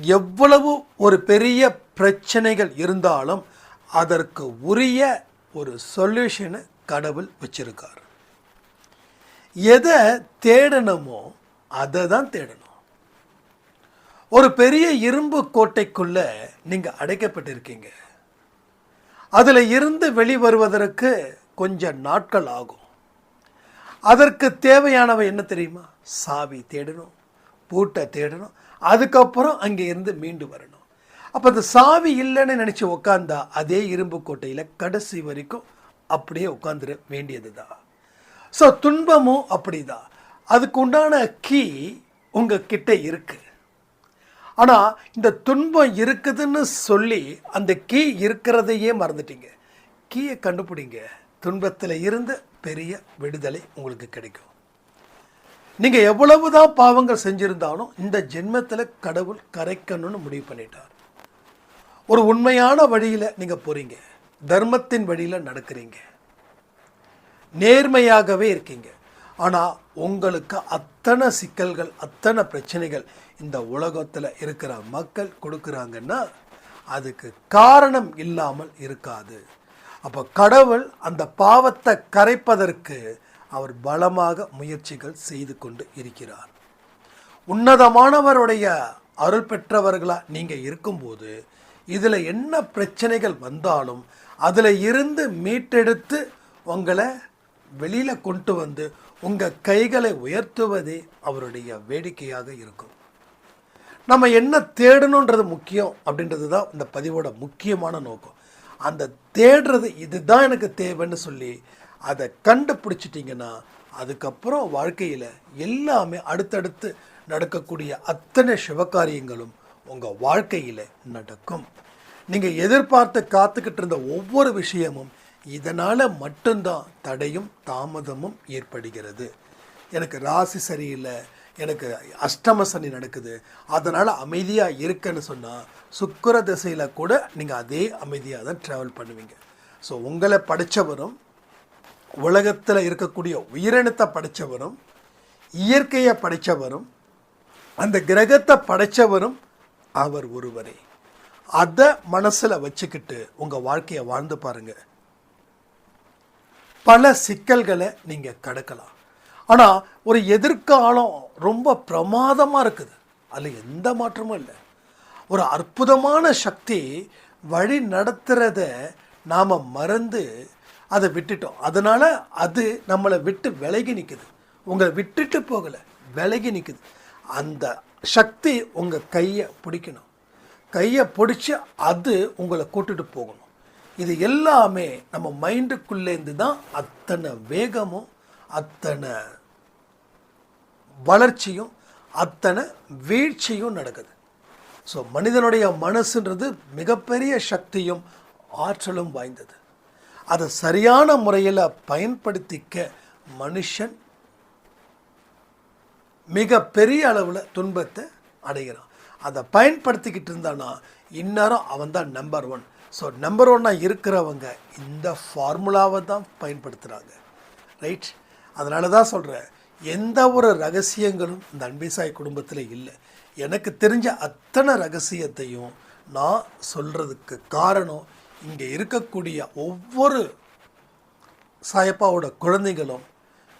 எவ்வளவு ஒரு பெரிய பிரச்சனைகள் இருந்தாலும் அதற்கு உரிய ஒரு சொல்யூஷனை கடவுள் வச்சிருக்கார். எதை தேடணுமோ அதை தான் தேடணும். ஒரு பெரிய இரும்பு கோட்டைக்குள்ள நீங்கள் அடைக்கப்பட்டிருக்கீங்க. அதில் இருந்து வெளிவருவதற்கு கொஞ்சம் நாட்கள் ஆகும். அதற்கு தேவையானவை என்ன தெரியுமா? சாவி தேடணும் பூட்டை தேடணும் அதுக்கப்புறம் அங்கே இருந்து மீண்டு வரணும். அப்போ அந்த சாவி இல்லைன்னு நினச்சி உக்காந்தா அதே இரும்பு கோட்டையில் கடைசி வரைக்கும் அப்படியே உட்காந்துட வேண்டியது தான் ஸோ துன்பமும் அப்படிதான் அதுக்கு உண்டான கீ உங்கள் கிட்ட ஆனால் இந்த துன்பம் இருக்குதுன்னு சொல்லி அந்த கீ இருக்கிறதையே மறந்துட்டீங்க. கீயை கண்டுபிடிங்க. துன்பத்தில் இருந்து பெரிய விடுதலை உங்களுக்கு கிடைக்கும். நீங்கள் எவ்வளவு தான் பாவங்கள் செஞ்சுருந்தாலும் இந்த ஜென்மத்தில் கடவுள் கரைக்கணும்னு முடிவு பண்ணிட்டார். ஒரு உண்மையான வழியில் நீங்கள் போகிறீங்க தர்மத்தின் வழியில் நடக்கிறீங்க. நேர்மையாகவே இருக்கீங்க. ஆனால் உங்களுக்கு அத்தனை சிக்கல்கள் அத்தனை பிரச்சனைகள் இந்த உலகத்தில் இருக்கிற மக்கள் கொடுக்குறாங்கன்னா அதுக்கு காரணம் இல்லாமல் இருக்காது. அப்போ கடவுள் அந்த பாவத்தை கரைப்பதற்கு அவர் பலமாக முயற்சிகள் செய்து கொண்டு இருக்கிறார். உன்னதமானவருடைய அருள் பெற்றவர்களாக நீங்கள் இருக்கும்போது இதில் என்ன பிரச்சனைகள் வந்தாலும் அதில் இருந்து மீட்டெடுத்து உங்களை வெளியில் கொண்டு வந்து உங்கள் கைகளை உயர்த்துவதே அவருடைய வேடிக்கையாக இருக்கும். நம்ம என்ன தேடணுன்றது முக்கியம் அப்படின்றது தான் இந்த பதிவோட முக்கியமான நோக்கம். அந்த தேடுறது இதுதான் எனக்கு தேவைன்னு சொல்லி அதை கண்டுபிடிச்சிட்டிங்கன்னா அதுக்கப்புறம் வாழ்க்கையில் எல்லாமே அடுத்தடுத்து நடக்கக்கூடிய அத்தனை சிவகாரியங்களும் உங்கள் வாழ்க்கையில் நடக்கும். நீங்கள் எதிர்பார்த்து காத்துக்கிட்டு இருந்த ஒவ்வொரு விஷயமும் இதனால் மட்டும்தான் தடையும் தாமதமும் ஏற்படுகிறது. எனக்கு ராசி சரியில்லை எனக்கு அஷ்டம சனி நடக்குது அதனால் அமைதியாக இருக்கேன்னு சொன்னால் சுக்கர திசையில் கூட நீங்கள் அதே அமைதியாக தான் ட்ராவல் பண்ணுவீங்க. ஸோ உங்களை படித்தவரும் உலகத்தில் இருக்கக்கூடிய உயிரினத்தை படைத்தவரும் இயற்கையை படைத்தவரும் அந்த கிரகத்தை படைத்தவரும் அவர் ஒருவரே. அதை மனசில் வச்சுக்கிட்டு உங்கள் வாழ்க்கையை வாழ்ந்து பாருங்க. பல சிக்கல்களை நீங்கள் கடக்கலாம். ஆனால் ஒரு எதிர்காலம் ரொம்ப பிரமாதமாக இருக்குது. அதில் எந்த மாற்றமும் இல்லை. ஒரு அற்புதமான சக்தி வழி நடத்துகிறத நாம் மறந்து அதை விட்டுட்டோம். அதனால் அது நம்மளை விட்டு விலகி நிற்குது உங்களை விட்டுட்டு போகலை விலகி நிற்குது அந்த சக்தி உங்கள் கையை பிடிக்கணும். கையை பிடிச்சி அது உங்களை கூட்டுட்டு போகணும். இது எல்லாமே நம்ம மைண்டுக்குள்ளேருந்து தான் அத்தனை வேகமும் அத்தனை வளர்ச்சியும் அத்தனை வீழ்ச்சியும் நடக்குது. ஸோ மனிதனுடைய மனசுன்றது மிகப்பெரிய சக்தியும் ஆற்றலும் வாய்ந்தது. அதை சரியான முறையில் பயன்படுத்திக்க மனுஷன் மிக பெரிய அளவில் துன்பத்தை அடைகிறான். அதை பயன்படுத்திக்கிட்டு இருந்தானா இந்நேரம் அவன் தான் நம்பர் ஒன் ஸோ நம்பர் ஒன்னாக இருக்கிறவங்க இந்த ஃபார்முலாவை தான் பயன்படுத்துகிறாங்க ரைட் அதனால தான் சொல்கிறேன் எந்த ஒரு ரகசியங்களும் இந்த அன்பிசாய் குடும்பத்தில் இல்லை. எனக்கு தெரிஞ்ச அத்தனை ரகசியத்தையும் நான் சொல்கிறதுக்கு காரணம் இங்கே இருக்கக்கூடிய ஒவ்வொரு சாயப்பாவோட குழந்தைகளும்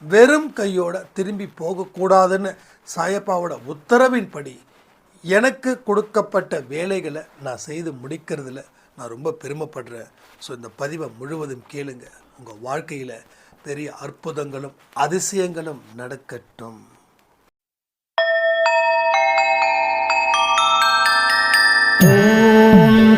வெறும் கையோட திரும்பி போகக்கூடாதுன்னு சாயப்பாவோட உத்தரவின்படி எனக்கு கொடுக்கப்பட்ட வேலைகளை நான் செய்து முடிக்கிறதுல நான் ரொம்ப பெருமைப்படுறேன். ஸோ இந்த பதிவை முழுவதும் கேளுங்க. உங்கள் வாழ்க்கையில் பெரிய அற்புதங்களும் அதிசயங்களும் நடக்கட்டும். ஓம்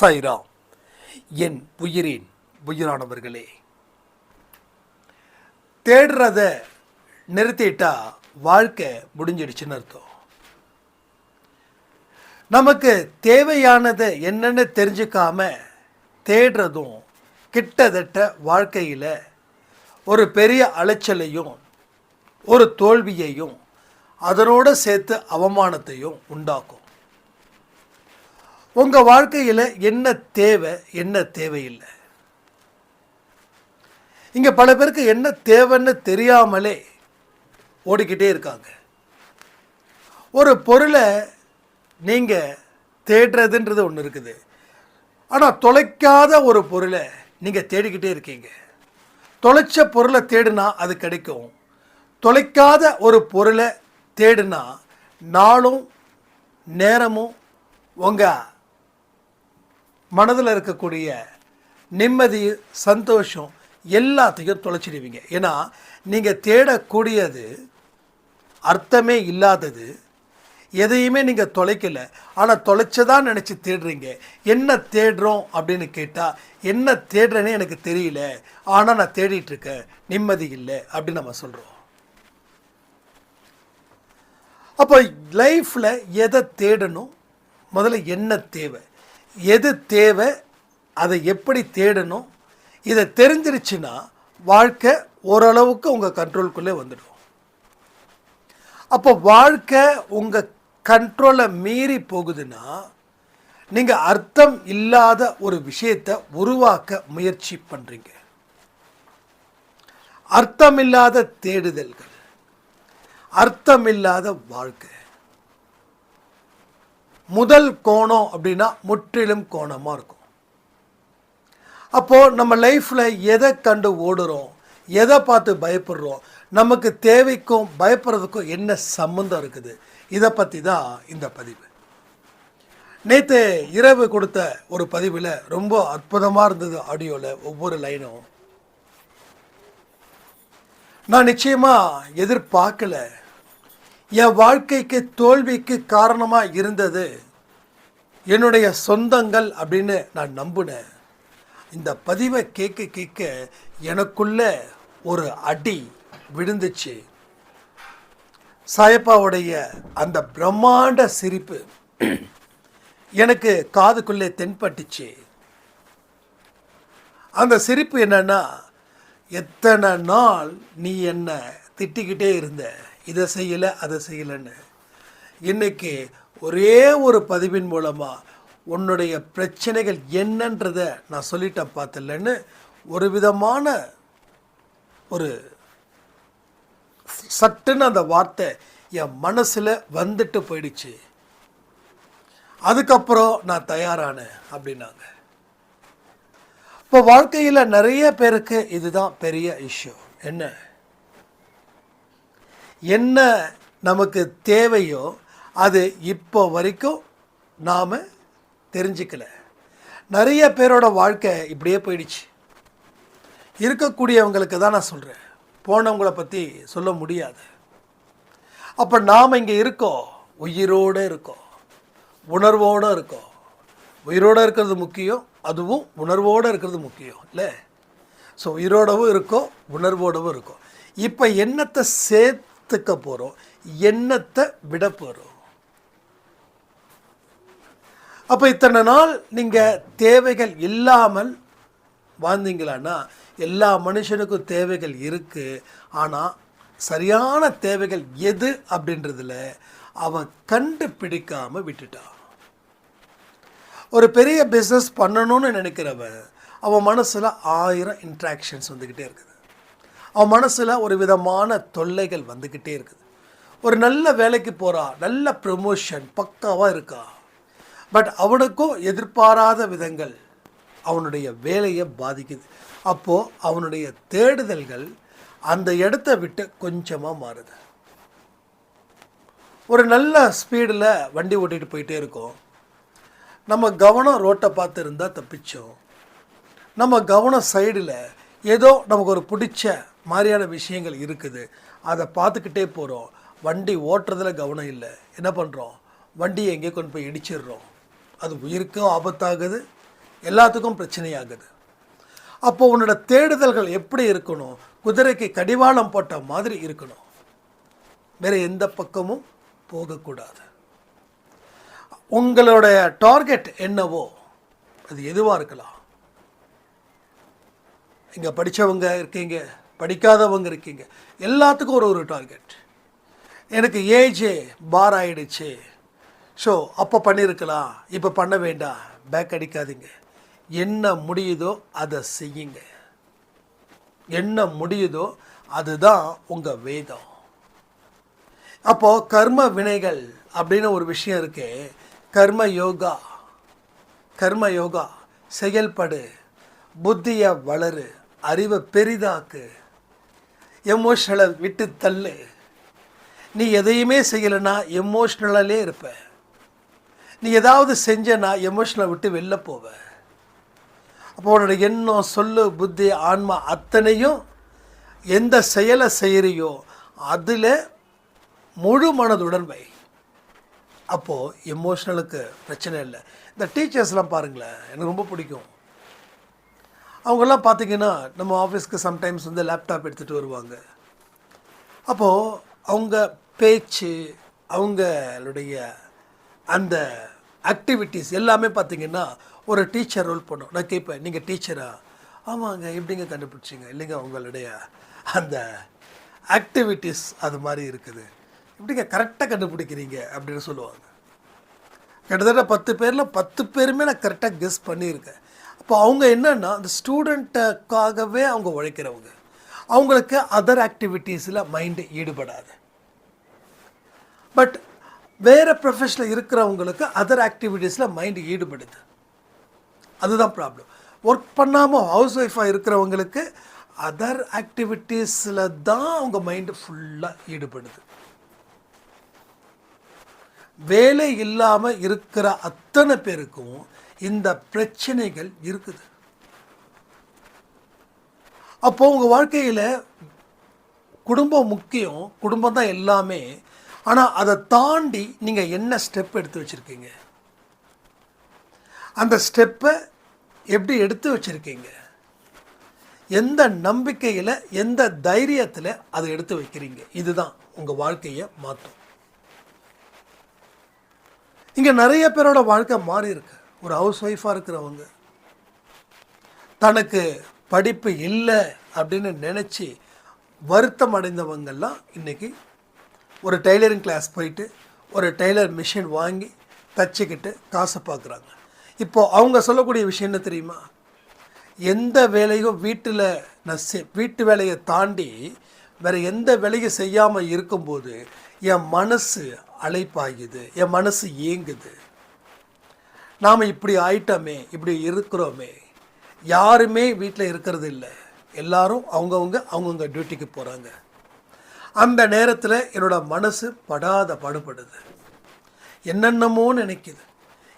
சாய்ராம் என் உயிரின் உயிரானவர்களே. தேடுறத நிறுத்திட்டா வாழ்க்கை முடிஞ்சிடுச்சுன்னு அர்த்தம். நமக்கு தேவையானது என்னென்னு தெரிஞ்சுக்காம தேடுறதும் கிட்டத்தட்ட வாழ்க்கையில் ஒரு பெரிய அலைச்சலையும் ஒரு தோல்வியையும் அதனோடு சேர்த்து அவமானத்தையும் உண்டாக்கும். உங்கள் வாழ்க்கையில் என்ன தேவை என்ன தேவையில்லை? இங்கே பல பேருக்கு என்ன தேவைன்னு தெரியாமலே ஓடிக்கிட்டே இருக்காங்க. ஒரு பொருளை நீங்கள் தேடுறதுன்றது ஒன்று இருக்குது. ஆனால் தொலைக்காத ஒரு பொருளை நீங்கள் தேடிக்கிட்டே இருக்கீங்க. தொலைச்ச பொருளை தேடுனா அது கிடைக்கும். தொலைக்காத ஒரு பொருளை தேடுனா நாளும் நேரமும் உங்கள் மனதில் இருக்கக்கூடிய நிம்மதி சந்தோஷம் எல்லாத்தையும் தொலைச்சிடுவீங்க. ஏன்னா நீங்கள் தேடக்கூடியது அர்த்தமே இல்லாதது. எதையுமே நீங்கள் தொலைக்கல. ஆனால் தொலைச்சதான் நினச்சி தேடுறீங்க. என்ன தேடுறோம் அப்படின்னு கேட்டால் என்ன தேடுறேனே எனக்கு தெரியல. ஆனால் நான் தேடிட்டுருக்கேன். நிம்மதி இல்லை அப்படின்னு நம்ம சொல்கிறோம் அப்போ லைஃப்பில் எதை தேடணும்? முதல்ல என்ன தேவை? எது தேவை அதை எப்படி தேடணும் இதை தெரிஞ்சிருச்சுன்னா வாழ்க்கை ஓரளவுக்கு உங்கள் கண்ட்ரோல்குள்ளே வந்துடும். அப்போ வாழ்க்கை உங்கள் கண்ட்ரோலை மீறி போகுதுன்னா நீங்கள் அர்த்தம் இல்லாத ஒரு விஷயத்தை உருவாக்க முயற்சி பண்ணுறீங்க அர்த்தமில்லாத தேடுதல்கள் அர்த்தமில்லாத வாழ்க்கை. முதல் கோணம் அப்படின்னா முற்றிலும் கோணமாக இருக்கும். அப்போது நம்ம லைஃப்பில் எதை கண்டு ஓடுறோம்? எதை பார்த்து பயப்படுறோம்? நமக்கு தேவைக்கும் பயப்படுறதுக்கும் என்ன சம்மந்தம் இருக்குது? இதை பற்றி தான் இந்த பதிவு. நேற்று இரவு கொடுத்த ஒரு பதிவில் ரொம்ப அற்புதமாக இருந்தது ஆடியோவில் ஒவ்வொரு லைனும். நான் நிச்சயமாக எதிர்பார்க்கல. என் வாழ்க்கைக்கு தோல்விக்கு காரணமாக இருந்தது. என்னுடைய சொந்தங்கள் அப்படின்னு நான் நம்பினேன். இந்த பதிவை கேட்க கேட்க எனக்குள்ள ஒரு அடி விழுந்துச்சு. சாயப்பாவுடைய அந்த பிரம்மாண்ட சிரிப்பு எனக்கு காதுக்குள்ளே தென்பட்டுச்சு. அந்த சிரிப்பு என்னன்னா எத்தனை நாள் நீ என்னை திட்டிக்கிட்டே இருந்த? இதை செய்யலை அதை செய்யலைன்னு. இன்னைக்கு ஒரே ஒரு பதிவின் மூலமாக உன்னுடைய பிரச்சனைகள் என்னன்றதை நான் சொல்லிட்டேன் பார்த்துலன்னு ஒரு விதமான ஒரு சட்டுன்னு அந்த வார்த்தை என் மனசில் வந்துட்டு போயிடுச்சு. அதுக்கப்புறம் நான் தயாரானேன் அப்படின்னாங்க. இப்போ வாழ்க்கையில் நிறைய பேருக்கு இதுதான் பெரிய இஷ்யூ என்ன? என்ன நமக்கு தேவையோ அது இப்போ வரைக்கும் நாம் தெரிஞ்சுக்கல. நிறைய பேரோட வாழ்க்கை இப்படியே போயிடுச்சு. இருக்கக்கூடியவங்களுக்கு தான் நான் சொல்கிறேன் போனவங்கள பற்றி சொல்ல முடியாது. அப்போ நாம் இங்கே இருக்கோம். உயிரோடு இருக்கோம். உணர்வோடு இருக்கோம். உயிரோடு இருக்கிறது முக்கியம். அதுவும் உணர்வோடு இருக்கிறது முக்கியம். இல்லை? ஸோ உயிரோடவும் இருக்கோம் உணர்வோடவும் இருக்கும். இப்போ என்னத்தை சேர்த்து கற்றுக்க போகிறோம் என்னத்தை விட போகிறோம் அப்போ இத்தனை நாள் நீங்கள் தேவைகள் இல்லாமல் வாழ்ந்தீங்களான்னா எல்லா மனுஷனுக்கும் தேவைகள் இருக்குது ஆனால் சரியான தேவைகள் எது அப்படின்றதுல அவன் கண்டுபிடிக்காமல் விட்டுட்டான் ஒரு பெரிய பிஸ்னஸ் பண்ணணும்னு நினைக்கிறவன் அவன் மனசில் ஆயிரம் இன்ட்ராக்ஷன்ஸ் வந்துக்கிட்டே இருக்குது. அவன் மனசில் ஒரு விதமான தொல்லைகள் வந்துக்கிட்டே இருக்குது. ஒரு நல்ல வேலைக்கு போகிறா நல்ல ப்ரமோஷன் பக்காவாக இருக்கா. பட் அவனுக்கும் எதிர்பாராத விதங்கள் அவனுடைய வேலையை பாதிக்குது. அப்போது அவனுடைய தேடுதல்கள் அந்த இடத்த விட்டு கொஞ்சமாக மாறுது. ஒரு நல்ல ஸ்பீடில் வண்டி ஓட்டிகிட்டு போயிட்டே இருக்கோம். நம்ம கவனம் ரோட்டை பார்த்து இருந்தால் தப்பிச்சோம். நம்ம கவனம் சைடில் ஏதோ நமக்கு ஒரு பிடிச்ச மாதிரியான விஷயங்கள் இருக்குது. அதை பார்த்துக்கிட்டே போகிறோம் வண்டி ஓட்டுறதுல கவனம் இல்லை. என்ன பண்ணுறோம் வண்டியை எங்கேயோ கொண்டு போய் இடிச்சிடுறோம்? அது உயிருக்கும் ஆபத்தாகுது. எல்லாத்துக்கும் பிரச்சனையாகுது. அப்போ உன்னோட தேடுதல்கள் எப்படி இருக்கணும்? குதிரைக்கு கடிவாளம் போட்ட மாதிரி இருக்கணும். வேறு எந்த பக்கமும் போகக்கூடாது. உங்களுடைய டார்கெட் என்னவோ அது எதுவாக இருக்கலாம். இங்கே படித்தவங்க இருக்கீங்க. படிக்காதவங்க இருக்கீங்க. எல்லாத்துக்கும் ஒரு ஒரு டார்கெட் எனக்கு ஏஜே பார் ஆகிடுச்சு ஸோ அப்போ பண்ணியிருக்கலாம் இப்போ பண்ண வேண்டாம். பேக் அடிக்காதீங்க. என்ன முடியுதோ அதை செய்யுங்க. என்ன முடியுதோ அதுதான் உங்கள் வேதம். அப்போது கர்ம வினைகள் அப்படின்னு ஒரு விஷயம் இருக்கு. கர்ம யோகா. கர்ம யோகா. செயல்படு. புத்தியை வளரு. அறிவை பெரிதாக்கு. எமோஷனலை விட்டு தள்ளு. நீ எதையுமே செய்யலைன்னா எமோஷ்னலாலே இருப்ப. நீ ஏதாவது செஞ்சனா எமோஷனலை விட்டு வெளில போவ. அப்போ உன்னோட எண்ணம் சொல்லு புத்தி ஆன்மா அத்தனையும் எந்த செயலை செய்கிறியோ அதில் முழு மனதுடன் வை. அப்போது எமோஷ்னலுக்கு பிரச்சனை இல்லை. இந்த டீச்சர்ஸ்லாம் பாருங்களேன் எனக்கு ரொம்ப பிடிக்கும். அவங்கெல்லாம் பார்த்தீங்கன்னா நம்ம ஆஃபீஸ்க்கு சம்டைம்ஸ் வந்து லேப்டாப் எடுத்துகிட்டு வருவாங்க. அப்போது அவங்க பேச்சு அவங்களுடைய அந்த ஆக்டிவிட்டீஸ் எல்லாமே பார்த்தீங்கன்னா ஒரு டீச்சர் ரோல் பண்ணோம். நான் கேட்பேன் நீங்கள் டீச்சரா ஆமாங்க எப்படிங்க கண்டுபிடிச்சிங்க? இல்லைங்க உங்களுடைய அந்த ஆக்டிவிட்டீஸ் அது மாதிரி இருக்குது. எப்படிங்க கரெக்டாக கண்டுபிடிக்கிறீங்க? அப்படின்னு சொல்லுவாங்க. கிட்டத்தட்ட பத்து பேரில் பத்து பேருமே நான் கரெக்டாக கெஸ் பண்ணியிருக்கேன். அப்போ அவங்க என்னன்னா அந்த ஸ்டூடெண்ட்டுக்காகவே அவங்க உழைக்கிறவங்க. அவங்களுக்கு அதர் ஆக்டிவிட்டீஸில் மைண்டு ஈடுபடாது. பட் வேறு ப்ரொஃபஷனில் இருக்கிறவங்களுக்கு அதர் ஆக்டிவிட்டீஸில் மைண்டு ஈடுபடுது. அதுதான் ப்ராப்ளம் ஒர்க் பண்ணாமல் ஹவுஸ் ஒய்ஃபாக இருக்கிறவங்களுக்கு அதர் ஆக்டிவிட்டீஸில் தான் அவங்க மைண்டு ஃபுல்லாக ஈடுபடுது. வேலை இல்லாமல் இருக்கிற அத்தனை பேருக்கும் இந்த பிரச்சனைகள் இருக்குது. அப்போ உங்கள் வாழ்க்கையில் குடும்பம் முக்கியம் குடும்பம் தான் எல்லாமே. ஆனால் அதை தாண்டி நீங்கள் என்ன ஸ்டெப் எடுத்து வச்சுருக்கீங்க? அந்த ஸ்டெப்பை எப்படி எடுத்து வச்சுருக்கீங்க? எந்த நம்பிக்கையில் எந்த தைரியத்தில் அதை எடுத்து வைக்கிறீங்க? இதுதான் உங்கள் வாழ்க்கையை மாற்றும். இங்கே நிறைய பேரோட வாழ்க்கை மாறி இருக்கு. ஒரு ஹவுஸ் ஒய்ஃபாக இருக்கிறவங்க தனக்கு படிப்பு இல்லை அப்படின்னு நினச்சி வருத்தம் அடைந்தவங்கெல்லாம் இன்றைக்கி ஒரு டெய்லரிங் கிளாஸ் போயிட்டு ஒரு டெய்லர் மிஷின் வாங்கி தச்சுக்கிட்டு காசை பார்க்குறாங்க. இப்போது அவங்க சொல்லக்கூடிய விஷயம் என்ன தெரியுமா? எந்த வேலையும் வீட்டில் நான் செ- வீட்டு வேலையை தாண்டி வேறு எந்த வேலையும் செய்யாமல் இருக்கும்போது என் மனசு அழைப்பாகுது என் மனசு ஏங்குது. நாம் இப்படி ஆயிட்டோமே இப்படி இருக்கிறோமே. யாருமே வீட்டில் இருக்கிறது இல்லை. எல்லாரும் அவங்கவுங்க அவங்கவுங்க டியூட்டிக்கு போகிறாங்க அந்த நேரத்தில் என்னோடய மனசு படாத படுபடுது. என்னென்னமோ நினைக்குது.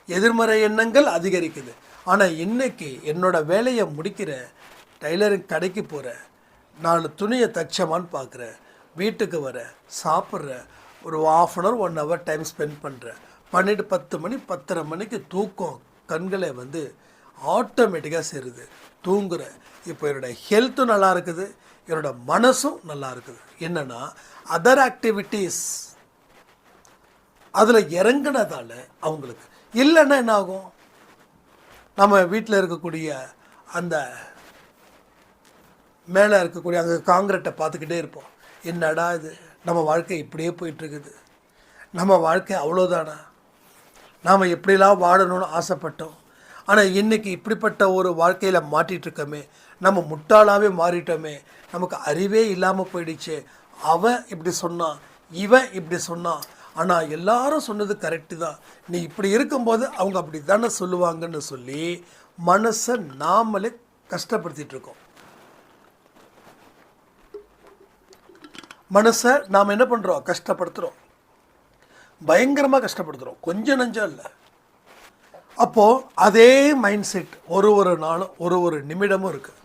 எதிர்மறை எண்ணங்கள் அதிகரிக்குது. ஆனால் இன்னைக்கு என்னோடய வேலையை முடிக்கிற டைலரிங் கடைக்கு போகிறேன் நாலு துணியை தச்சமான்னு பார்க்குறேன் வீட்டுக்கு வரேன் சாப்பிட்றேன் ஒரு half an hour one hour time spend பண்ணுறேன் பன்னெண்டு பத்து மணி பத்தரை மணிக்கு தூக்கம் கண்களை வந்து ஆட்டோமேட்டிக்காக சேருது. தூங்குற. இப்போ என்னோட ஹெல்த்தும் நல்லா இருக்குது. என்னோட மனசும் நல்லா இருக்குது. என்னென்னா அதர் ஆக்டிவிட்டீஸ் அதில் இறங்குனதால அவங்களுக்கு. இல்லைன்னா என்ன ஆகும்? நம்ம வீட்டில் இருக்கக்கூடிய அந்த மேலே இருக்கக்கூடிய அங்கே காங்கிரட்டை பார்த்துக்கிட்டே இருப்போம். என்னடா இது? நம்ம வாழ்க்கை இப்படியே போயிட்டுருக்குது நம்ம வாழ்க்கை அவ்வளோதானா நாம் எப்படிலாம் வாழணும்னு ஆசைப்பட்டோம். ஆனால் இன்றைக்கி இப்படிப்பட்ட ஒரு வாழ்க்கையில் மாட்டிகிட்ருக்கோமே இருக்கோமே நம்ம முட்டாளாகவே மாறிட்டோமே. நமக்கு அறிவே இல்லாமல் போயிடுச்சு. அவன் இப்படி சொன்னான் இவன் இப்படி சொன்னான். ஆனால் எல்லாரும் சொன்னது கரெக்டு தான். நீ இப்படி இருக்கும்போது அவங்க அப்படி தானே சொல்லுவாங்கன்னு சொல்லி மனசை நாமளே கஷ்டப்படுத்திட்டு இருக்கோம். மனசை நாம் என்ன பண்ணுறோம் கஷ்டப்படுத்துகிறோம் பயங்கரமாக கஷ்டப்படுத்துகிறோம் கொஞ்சம் நஞ்சம் இல்லை. அப்போது அதே மைண்ட் செட் ஒரு ஒரு நாளும் ஒரு ஒரு நிமிடமும் இருக்குது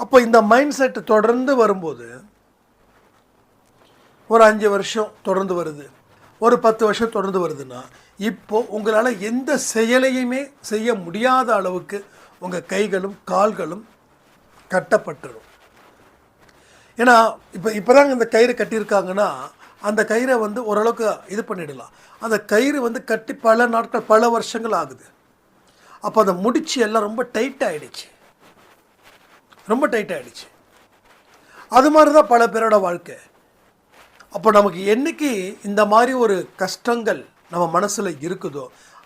அப்போ இந்த மைண்ட் செட் தொடர்ந்து வரும்போது ஒரு அஞ்சு வருஷம் தொடர்ந்து வருது. ஒரு பத்து வருஷம் தொடர்ந்து வருதுன்னா இப்போது உங்களால் எந்த செயலையுமே செய்ய முடியாத அளவுக்கு உங்கள் கைகளும் கால்களும் கட்டப்பட்டுடும் ஏன்னா இப்போ இப்போதாங்க இந்த கயிறு கட்டியிருக்காங்கன்னா அந்த கயிறை வந்து ஓரளவுக்கு இது பண்ணிடலாம். அந்த கயிறு வந்து கட்டி பல நாட்கள் பல வருஷங்கள் ஆகுது. அப்போ அந்த முடிச்சு எல்லாம் ரொம்ப டைட் ஆகிடுச்சு ரொம்ப டைட் ஆகிடுச்சு அது மாதிரி தான் பல பேரோட வாழ்க்கை. அப்போ நமக்கு என்னைக்கு இந்த மாதிரி ஒரு கஷ்டங்கள் நம்ம மனசில் இருக்குதோ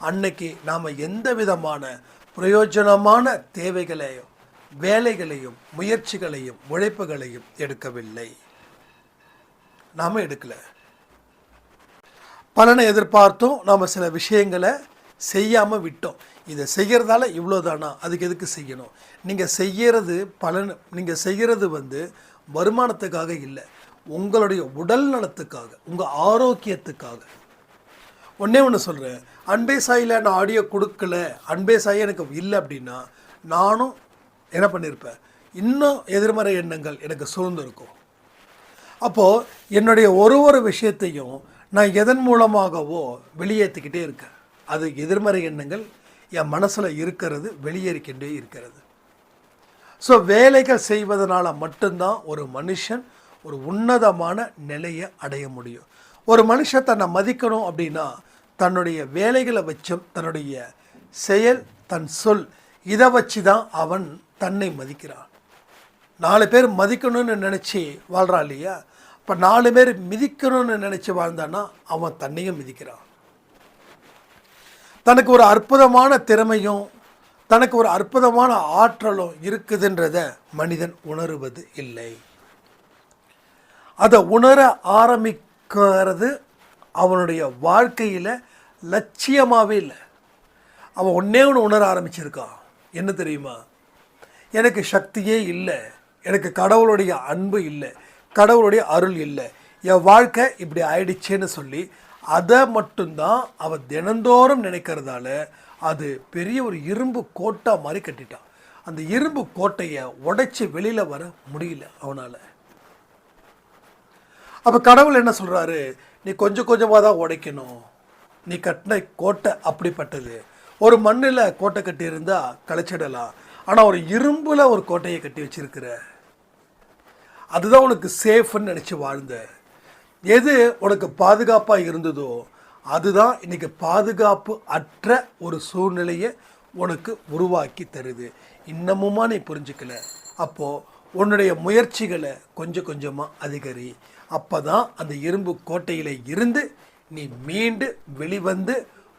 அன்னைக்கு நாம் எந்த விதமான பிரயோஜனமான தேவைகளையும் வேலைகளையும் முயற்சிகளையும் உழைப்புகளையும் எடுக்கவில்லை. நாம் எடுக்கலை. பலனை எதிர்பார்த்தும் நாம் சில விஷயங்களை செய்யாமல் விட்டோம். இதை செய்கிறதால இவ்வளோதானா அதுக்கு எதுக்கு செய்யணும்? நீங்கள் செய்கிறது பலன் நீங்கள் செய்கிறது வந்து வருமானத்துக்காக இல்லை. உங்களுடைய உடல் நலத்துக்காக உங்கள் ஆரோக்கியத்துக்காக. ஒன்றே ஒன்று சொல்கிறேன் அன்பே சாயில் நான் ஆடியோ கொடுக்கல. அன்பே சாய் எனக்கு இல்லை அப்படின்னா நானும் என்ன பண்ணியிருப்பேன் இன்னும் எதிர்மறை எண்ணங்கள் எனக்கு சூழ்ந்திருக்கும். அப்போது என்னுடைய ஒரு ஒரு விஷயத்தையும் நான் எதன் மூலமாகவோ வெளியேற்றிக்கிட்டே இருக்கேன். அது எதிர்மறை எண்ணங்கள் என் மனசில் இருக்கிறது வெளியேறிக்கிட்டே இருக்கிறது. ஸோ வேலைகள் செய்வதனால் மட்டும்தான் ஒரு மனுஷன் ஒரு உன்னதமான நிலையை அடைய முடியும். ஒரு மனுஷன் தன்னை மதிக்கணும் அப்படின்னா தன்னுடைய வேலைகளை வச்சும் தன்னுடைய செயல் தன் சொல் இதை வச்சு தான் அவன் தன்னை மதிக்கிறான். நாலு பேர் மதிக்கணும்னு நினச்சி வாழ்கிறான் இல்லையா? இப்போ நாலு பேர் மிதிக்கணும்னு நினச்சி வாழ்ந்தான்னா அவன் தன்னையும் மிதிக்கிறான். தனக்கு ஒரு அற்புதமான திறமையும் தனக்கு ஒரு அற்புதமான ஆற்றலும் இருக்குதுன்றத மனிதன் உணருவது இல்லை. அதை உணர ஆரம்பிக்கிறது அவனுடைய வாழ்க்கையில் லட்சியமாகவே இல்லை. அவன் ஒன்றே ஒன்று உணர ஆரம்பிச்சிருக்கான். என்ன தெரியுமா? எனக்கு சக்தியே இல்லை. எனக்கு கடவுளுடைய அன்பு இல்லை. கடவுளுடைய அருள் இல்லை. என் வாழ்க்கை இப்படி ஆயிடுச்சேன்னு சொல்லி அதை மட்டும்தான் அவள் தினந்தோறும் நினைக்கிறதால அது பெரிய ஒரு இரும்பு கோட்டா மாதிரி கட்டிட்டான். அந்த இரும்பு கோட்டையை உடைச்சி வெளியில் வர முடியல அவனால். அப்போ கடவுள் என்ன சொல்கிறாரு நீ கொஞ்சம் கொஞ்சமாக தான் உடைக்கணும். நீ கட்டின கோட்டை அப்படிப்பட்டது. ஒரு மண்ணில் கோட்டை கட்டியிருந்தா களைச்சிடலாம். ஆனால் ஒரு இரும்பில் ஒரு கோட்டையை கட்டி வச்சிருக்கிற அதுதான் உனக்கு சேஃப்னு நினச்சி வாழ்ந்த. எது உனக்கு பாதுகாப்பாக இருந்ததோ அதுதான் இன்றைக்கி பாதுகாப்பு அற்ற ஒரு சூழ்நிலையை உனக்கு உருவாக்கி தருது. இன்னமுமா நீ புரிஞ்சுக்கல. அப்போது உன்னுடைய முயற்சிகளை கொஞ்சம் கொஞ்சமாக அதிகரி. அப்போ தான் அந்த இரும்பு கோட்டையில் இருந்து நீ மீண்டு வெளிவந்து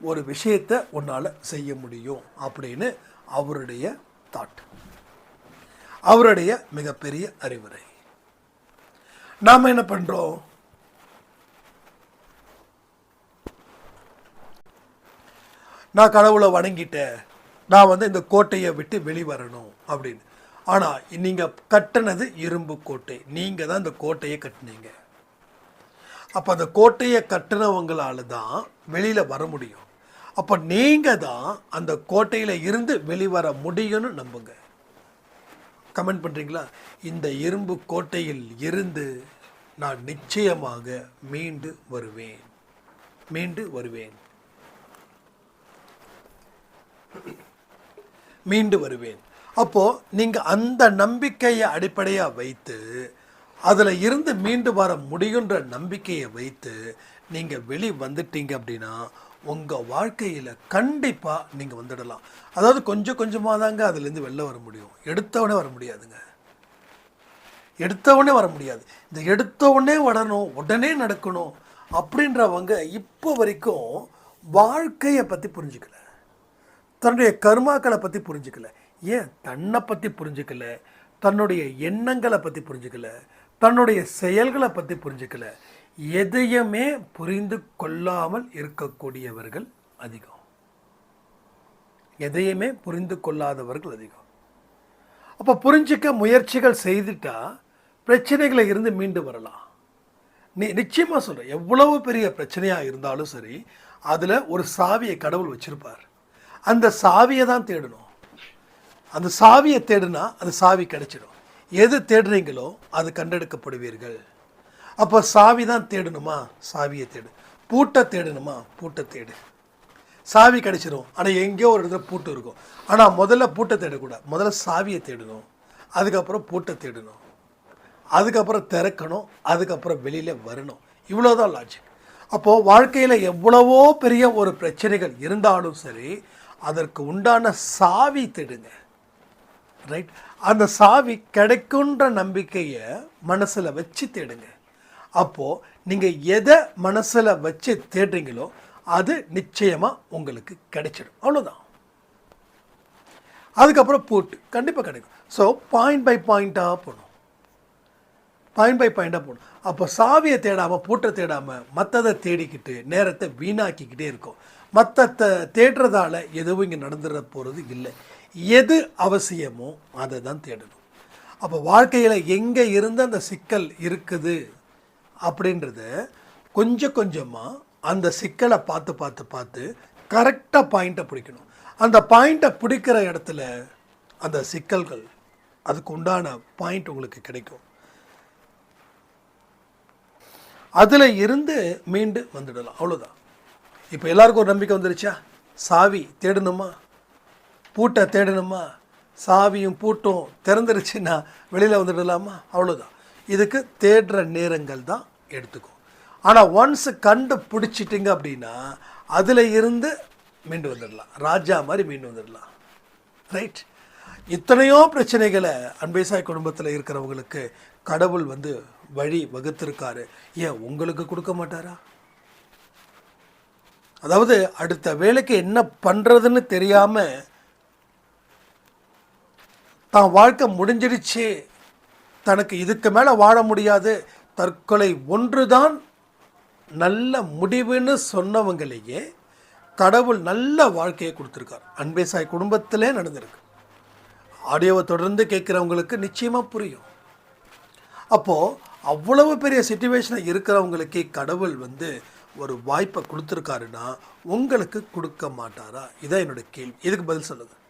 ஒரு விஷயத்தை உன்னால் செய்ய முடியும் அப்படின்னு அவருடைய தாட் அவருடைய மிகப்பெரிய அறிவுரை. நாம் என்ன பண்ணுறோம் நான் கடவுளை வணங்கிட்டேன். நான் வந்து இந்த கோட்டையை விட்டு வெளிவரணும் அப்படின்னு. ஆனால் நீங்கள் கட்டினது இரும்பு கோட்டை. நீங்கள் தான் இந்த கோட்டையை கட்டினீங்க. அப்போ அந்த கோட்டையை கட்டினவங்களால தான் வெளியில் வர முடியும். அப்போ நீங்கள் தான் அந்த கோட்டையில் இருந்து வெளிவர முடியும்னு நம்புங்க. கமெண்ட் பண்ணுறீங்களா இந்த இரும்பு கோட்டையில் இருந்து நான் நிச்சயமாக மீண்டு வருவேன். மீண்டு வருவேன். மீண்டு வருவேன். அப்போது நீங்கள் அந்த நம்பிக்கையை அடிப்படையாக வைத்து அதில் இருந்து மீண்டு வர முடியுன்ற நம்பிக்கையை வைத்து நீங்கள் வெளி வந்துட்டீங்க அப்படின்னா உங்கள் வாழ்க்கையில் கண்டிப்பாக நீங்கள் வந்துடலாம். அதாவது கொஞ்சம் கொஞ்சமாக தாங்க அதுலேருந்து வெளில வர முடியும். எடுத்தவொடனே வர முடியாதுங்க. எடுத்தவொடனே வர முடியாது. இந்த எடுத்தவொடனே வரணும் உடனே நடக்கணும் அப்படின்றவங்க இப்போ வரைக்கும் வாழ்க்கையை பற்றி புரிஞ்சுக்கல. தன்னுடைய கர்மாக்களை பற்றி புரிஞ்சுக்கல. ஏன் தன்னை பற்றி புரிஞ்சுக்கல? தன்னுடைய எண்ணங்களை பற்றி புரிஞ்சுக்கல? தன்னுடைய செயல்களை பற்றி புரிஞ்சுக்கல? எதையுமே புரிந்து கொள்ளாமல் இருக்கக்கூடியவர்கள் அதிகம். எதையுமே புரிந்து கொள்ளாதவர்கள் அதிகம். அப்போ புரிஞ்சிக்க முயற்சிகள் செய்துட்டா பிரச்சனைகளை இருந்து மீண்டு வரலாம். நீ நிச்சயமாக சொல்கிறேன் எவ்வளவு பெரிய பிரச்சனையாக இருந்தாலும் சரி அதில் ஒரு சாவியை கடவுள் வச்சிருப்பார். அந்த சாவியை தான் தேடணும். அந்த சாவியை தேடுனா அந்த சாவி கிடைச்சிடும். எது தேடுறீங்களோ அது கண்டெடுக்கப்படுவீர்கள். அப்போ சாவி தான் தேடணுமா? சாவியை தேடு. பூட்டை தேடணுமா? பூட்டை தேடு. சாவி கிடச்சிரும். ஆனால் எங்கேயோ ஒரு இடத்துல பூட்டு இருக்கும். ஆனால் முதல்ல பூட்டை தேடக்கூடாது. முதல்ல சாவியை தேடணும். அதுக்கப்புறம் பூட்டை தேடணும். அதுக்கப்புறம் திறக்கணும். அதுக்கப்புறம் வெளியில் வரணும். இவ்வளோதான் லாஜிக் அப்போது வாழ்க்கையில் எவ்வளவோ பெரிய ஒரு பிரச்சனைகள் இருந்தாலும் சரி அதற்கு உண்டான சாவி தேடுங்க. ரைட் அந்த சாவி கிடைக்குன்ற நம்பிக்கையை மனசில் வச்சு தேடுங்க. அப்போது நீங்கள் எதை மனசில் வச்சு தேடுறீங்களோ அது நிச்சயமாக உங்களுக்கு கிடைச்சிடும். அவ்வளோதான் அதுக்கப்புறம் பூட்டு கண்டிப்பாக கிடைக்கும். ஸோ பாயிண்ட் பை பாயிண்ட்டாக போகணும் பாயிண்ட் பை பாயிண்டாக போகணும் அப்போ சாவியை தேடாமல் பூட்டை தேடாமல் மற்றதை தேடிக்கிட்டு நேரத்தை வீணாக்கிக்கிட்டே இருக்கும். மற்றத்தை தேடுறதால எதுவும் இங்கே நடந்துட போகிறது இல்லை. எது அவசியமோ அதை தான் தேடணும். அப்போ வாழ்க்கையில் எங்கே இருந்து அந்த சிக்கல் இருக்குது? அப்படின்றத கொஞ்சம் கொஞ்சமாக அந்த சிக்கலை பார்த்து பார்த்து பார்த்து கரெக்டாக பாயிண்ட்டை பிடிக்கணும். அந்த பாயிண்ட்டை பிடிக்கிற இடத்துல அந்த சிக்கல்கள் அதுக்கு உண்டான பாயிண்ட் உங்களுக்கு கிடைக்கும். அதில் இருந்து மீண்டு வந்துடலாம். அவ்வளோதான் இப்போ எல்லாருக்கும் ஒரு நம்பிக்கை வந்துருச்சா? சாவி தேடணுமா? பூட்டை தேடணுமா? சாவியும் பூட்டும் திறந்துருச்சுன்னா வெளியில் வந்துடலாமா? அவ்வளோதான் இதுக்கு தேடுற நேரங்கள் தான் எடுத்துக்கும் ஆனால் ஒன்ஸ் கண்டு பிடிச்சிட்டிங்க அப்படின்னா அதில் இருந்து மீண்டு வந்துடலாம். ராஜா மாதிரி மீண்டு வந்துடலாம். ரைட் இத்தனையோ பிரச்சனைகளை அன்பேசாய் குடும்பத்தில் இருக்கிறவங்களுக்கு கடவுள் வந்து வழி வகுத்திருக்காரு. ஏன் உங்களுக்கு கொடுக்க மாட்டாரா? அதாவது அடுத்த வேலைக்கு என்ன பண்ணுறதுன்னு தெரியாமல் தான் வாழ்க்கை முடிஞ்சிடுச்சு. தனக்கு இதுக்கு மேலே வாழ முடியாது. தற்கொலை ஒன்றுதான் நல்ல முடிவுன்னு சொன்னவங்களையே கடவுள் நல்ல வாழ்க்கையை கொடுத்துருக்கார். அன்பேசாய் குடும்பத்திலே நடந்திருக்கு. ஆடியோவை தொடர்ந்து கேட்குறவங்களுக்கு நிச்சயமாக புரியும். அப்போது அவ்வளவு பெரிய சுச்சுவேஷனில் இருக்கிறவங்களுக்கே கடவுள் வந்து ஒரு வாய்ப்பை கொடுத்துருக்காருன்னா உங்களுக்கு கொடுக்க மாட்டாரா? இதான் என்னோட கேள்வி. இதுக்கு பதில் சொல்லுங்கள்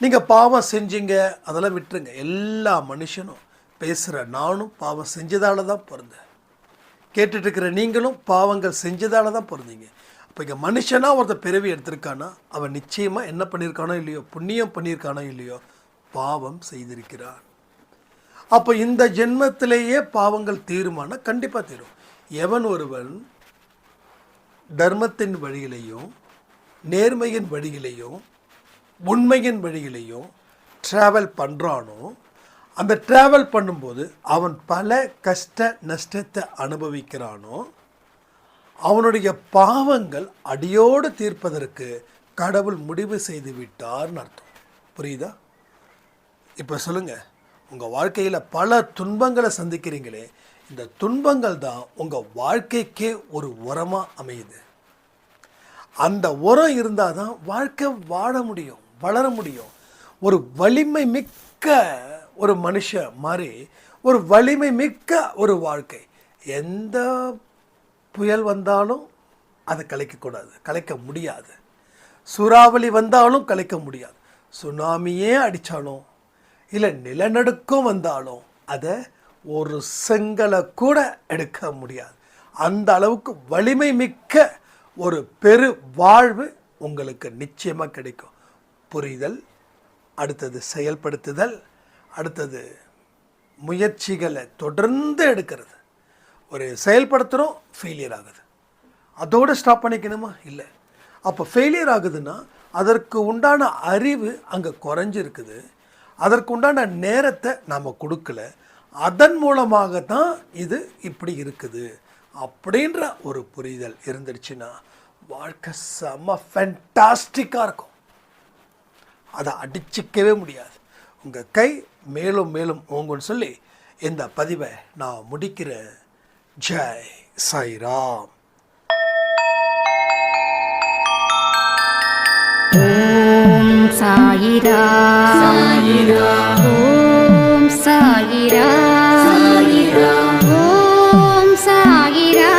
நீங்கள் பாவம் செஞ்சீங்க அதெல்லாம் விட்டுருங்க. எல்லா மனுஷனும் பேசுகிற நானும் பாவம் செஞ்சதால தான் பிறந்தேன். கேட்டுட்ருக்கிற நீங்களும் பாவங்கள் செஞ்சதால தான் பிறந்தீங்க. அப்போ இங்கே மனுஷனாக ஒருத்தர் பிறவி எடுத்திருக்கானா? அவன் நிச்சயமாக என்ன பண்ணியிருக்கானோ இல்லையோ புண்ணியம் பண்ணியிருக்கானோ இல்லையோ பாவம் செய்திருக்கிறான். அப்போ இந்த ஜென்மத்திலேயே பாவங்கள் தீருமானா? கண்டிப்பாக தீரும். எவன் ஒருவன் தர்மத்தின் வழியிலையும் நேர்மையின் வழியிலையும் உண்மையின் வழியிலையும் ட்ராவல் பண்ணுறானோ அந்த ட்ராவல் பண்ணும்போது அவன் பல கஷ்ட நஷ்டத்தை அனுபவிக்கிறானோ அவனுடைய பாவங்கள் அடியோடு தீர்ப்பதற்கு கடவுள் முடிவு செய்து விட்டார்னு அர்த்தம். புரியுதா? இப்போ சொல்லுங்கள் உங்கள் வாழ்க்கையில் பல துன்பங்களை சந்திக்கிறீங்களே இந்த துன்பங்கள் தான் உங்கள் வாழ்க்கைக்கே ஒரு உரமாக அமையுது. அந்த உரம் இருந்தால் தான் வாழ்க்கை வாழ முடியும் வளர முடியும். ஒரு வலிமை மிக்க ஒரு மனுஷன் மாதிரி ஒரு வலிமை மிக்க ஒரு வாழ்க்கை. எந்த புயல் வந்தாலும் அதை கலைக்கக்கூடாது கலைக்க முடியாது. சூறாவளி வந்தாலும் கலைக்க முடியாது. சுனாமியே அடித்தாலும் இல்லை நிலநடுக்கம் வந்தாலும் அதை ஒரு செங்கலை கூட எடுக்க முடியாது. அந்த அளவுக்கு வலிமை மிக்க ஒரு பெரு வாழ்வு உங்களுக்கு நிச்சயமாக கிடைக்கும். புரிதல் அடுத்தது செயல்படுத்துதல் அடுத்தது முயற்சிகளை தொடர்ந்து எடுக்கிறது. ஒரு செயல்படுத்துகிறோம் ஃபெயிலியர் ஆகுது. அதோடு ஸ்டாப் பண்ணிக்கணுமா? இல்லை. அப்போ ஃபெயிலியர் ஆகுதுன்னா அதற்கு உண்டான அறிவு அங்கே குறைஞ்சிருக்குது. அதற்கு உண்டான நேரத்தை நாம் கொடுக்கல. அதன் மூலமாக தான் இது இப்படி இருக்குது. அப்படின்ற ஒரு புரிதல் இருந்துருச்சுன்னா வாழ்க்கை செம்ம ஃபென்டாஸ்டிக்காக இருக்கும். அதை அடிச்சிக்கவே முடியாது. உங்கள் கை மேலும் மேலும் ஓங்குன்னு சொல்லி இந்த பதிவை நான் முடிக்கிறேன் ஜெய் சாய்ராம். ஓம் சாயிரா சாயிரா ஓம் சாயிரா சாயிரா ஓம் சாயிரா